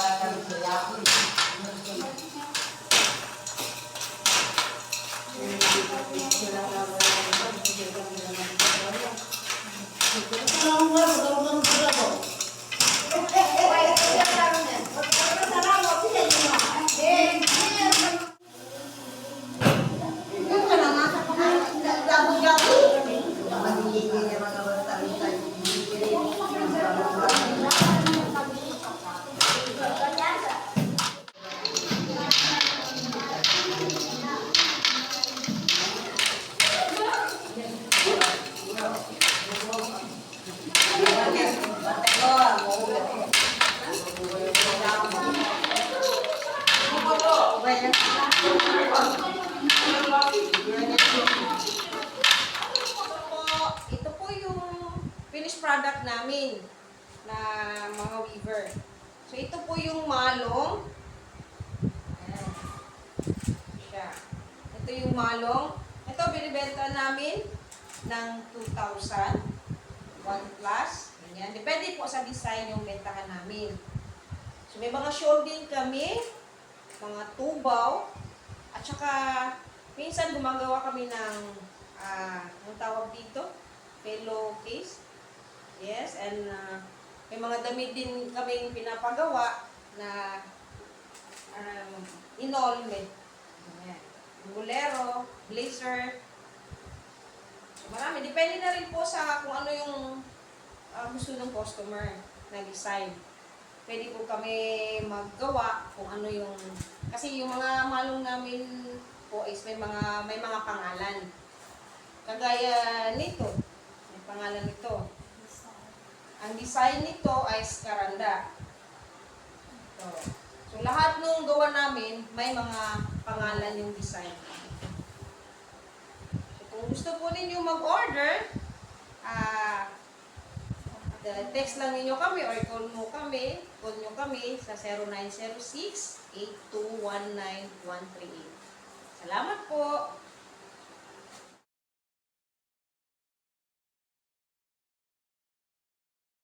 Terima kasih kalau ito po yung finished product namin na mga weaver. So, ito po yung malong. Ito yung malong. Ito, binibenta namin ng 2,000. 1 plus. Ganyan. Depende po sa design yung bentahan namin. So, may mga shoulding kami, mga tubaw, at saka, minsan gumagawa kami ng, ah, ang tawag dito, pillow case. Yes, and ah, may mga damit din kaming pinapagawa na um. Ayan. Bolero, blazer. Marami. Depende na rin po sa kung ano yung ah, gusto ng customer na design. Pwede po kami maggawa kung ano yung kasi yung mga malong namin po is may mga may mga pangalan. Kagaya nito. May pangalan nito. Ang design nito ay Scaranda. Ito. So lahat nung gawa namin may mga pangalan yung design. So, kung gusto po ninyo mag-order, ah The text lang ninyo kami or call mo kami, call nyo kami sa 0906-8219-138. Salamat po!